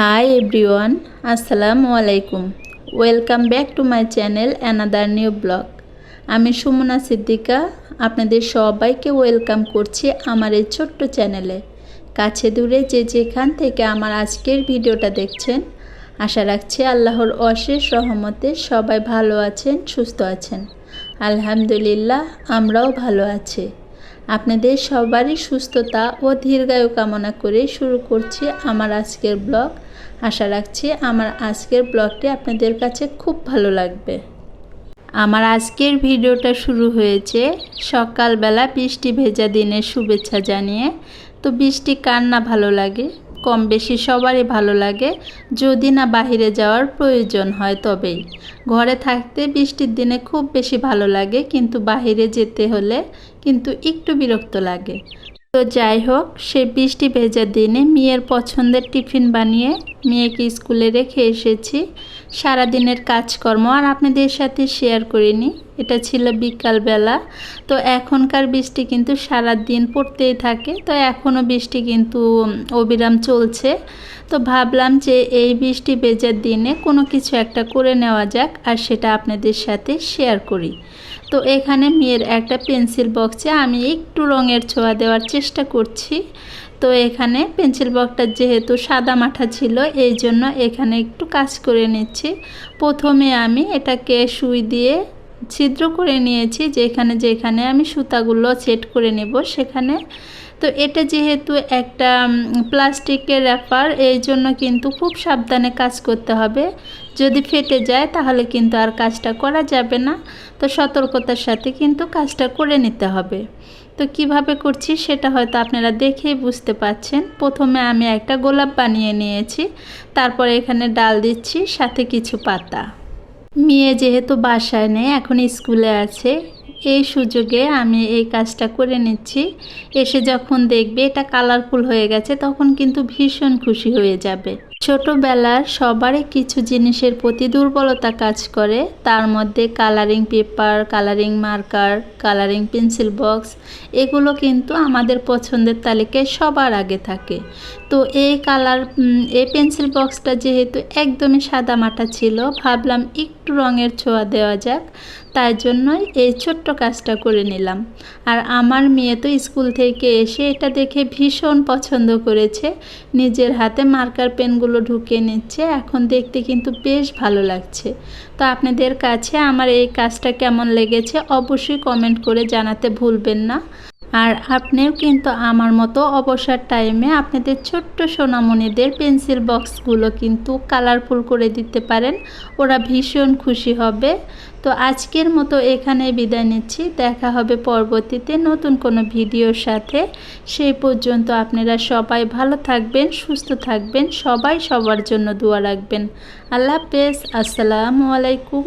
High everyone আসসালামু আলাইকুম welcome back to my channel another new blog আমি সুমনা সিদ্দিকা, আপনাদের সবাইকে ওয়েলকাম করছি আমার এই ছোট্ট চ্যানেলে কাছে দূরে যে যেখান থেকে আমার আজকের ভিডিওটা দেখছেন, আশা রাখছি আল্লাহর অশেষ রহমতে সবাই ভালো আছেন, সুস্থ আছেন। আলহামদুলিল্লাহ, আমরাও ভালো আছি। আপনাদের সবারই সুস্থতা ও দীর্ঘায়ু কামনা করে শুরু করছি আমার আজকের ব্লগ। আশা রাখছি আমার আজকের ব্লগটি আপনাদের কাছে খুব ভালো লাগবে। আমার আজকের ভিডিওটা শুরু হয়েছে সকালবেলা বৃষ্টি ভেজা দিনের শুভেচ্ছা জানিয়ে। তো বৃষ্টি কার না ভালো লাগে? কম বেশি সবারই ভালো লাগে। যদি না বাহিরে যাওয়ার প্রয়োজন হয় তবেই। ঘরে থাকতে বৃষ্টির দিনে খুব বেশি ভালো লাগে, কিন্তু বাহিরে যেতে হলে কিন্তু একটু বিরক্ত লাগে। তো যাই হোক সে বৃষ্টি ভেজার দিনে মেয়ের পছন্দের টিফিন বানিয়ে মেয়েকে স্কুলে রেখে এসেছি। সারাদিনের কাজকর্ম আর আপনাদের সাথে শেয়ার করিনি। এটা ছিল বিকালবেলা। তো এখনকার বৃষ্টি কিন্তু সারা দিন পড়তেই থাকে। তো এখনও বৃষ্টি কিন্তু অবিরাম চলছে। তো ভাবলাম যে এই বৃষ্টি বেজার দিনে কোনো কিছু একটা করে নেওয়া যাক আর সেটা আপনাদের সাথে শেয়ার করি। তো এখানে মেয়ের একটা পেন্সিল বক্সে আমি একটু রঙের ছোঁয়া দেওয়ার চেষ্টা করছি। তো এখানে পেন্সিল বক্সটা যেহেতু সাদা মাঠা ছিল, এই জন্য এখানে একটু কাজ করে নিচ্ছি। প্রথমে আমি এটাকে সুই দিয়ে ছিদ্র করে নিয়েছি, যেখানে যেখানে আমি সুতাগুলো সেট করে নেব সেখানে। তো এটা যেহেতু একটা প্লাস্টিকের র্যাপার এই জন্য কিন্তু খুব সাবধানে কাজ করতে হবে। যদি ফেটে যায় তাহলে কিন্তু আর কাজটা করা যাবে না। তো সতর্কতার সাথে কিন্তু কাজটা করে নিতে হবে। তো কীভাবে করছি সেটা হয়তো আপনারা দেখেই বুঝতে পাচ্ছেন। প্রথমে আমি একটা গোলাপ বানিয়ে নিয়েছি, তারপরে এখানে ডাল দিচ্ছি, সাথে কিছু পাতা। মেয়ে যেহেতু বাসায় নেই এখন স্কুলে আছে। এই সুযোগে আমি এই কাজটা করে নিচ্ছি। এসে যখন দেখবে এটা কালারফুল হয়ে গেছে, তখন কিন্তু ভীষণ খুশি হয়ে যাবে। ছোটোবেলার সবারই কিছু জিনিসের প্রতি দুর্বলতা কাজ করে। তার মধ্যে colouring paper colouring marker colouring pencil box এগুলো কিন্তু আমাদের পছন্দের তালিকায় সবার আগে থাকে। তো এই কালার এই পেন্সিল বক্সটা যেহেতু একদমই সাদা মাটা ছিল, ভাবলাম একটু রঙের ছোঁয়া দেওয়া যাক। তাই জন্যই এই ছোট্ট কাজটা করে নিলাম। আর আমার মেয়ে তো স্কুল থেকে এসে এটা দেখে ভীষণ পছন্দ করেছে। নিজের হাতে মার্কার পেনগুলো ঢুকে নিচ্ছে। এখন দেখতে কিন্তু বেশ ভালো লাগছে। তো আপনাদের কাছে আমার এই কাজটা কেমন লেগেছে অবশ্যই কমেন্ট করে জানাতে ভুলবেন না। আর আপনিও কিন্তু আমার মতো অবসর টাইমে আপনাদের ছোট্ট সোনামণিদের পেন্সিল বক্সগুলো কিন্তু কালারফুল করে দিতে পারেন। ওরা ভীষণ খুশি হবে। তো আজকের মতো এখানে বিদায় নিচ্ছি। দেখা হবে পরবর্তীতে নতুন কোনো ভিডিওর সাথে। সেই পর্যন্ত আপনারা সবাই ভালো থাকবেন, সুস্থ থাকবেন, সবাই সবার জন্য দোয়া রাখবেন। আল্লাহ হাফেজ। আসসালামু আলাইকুম।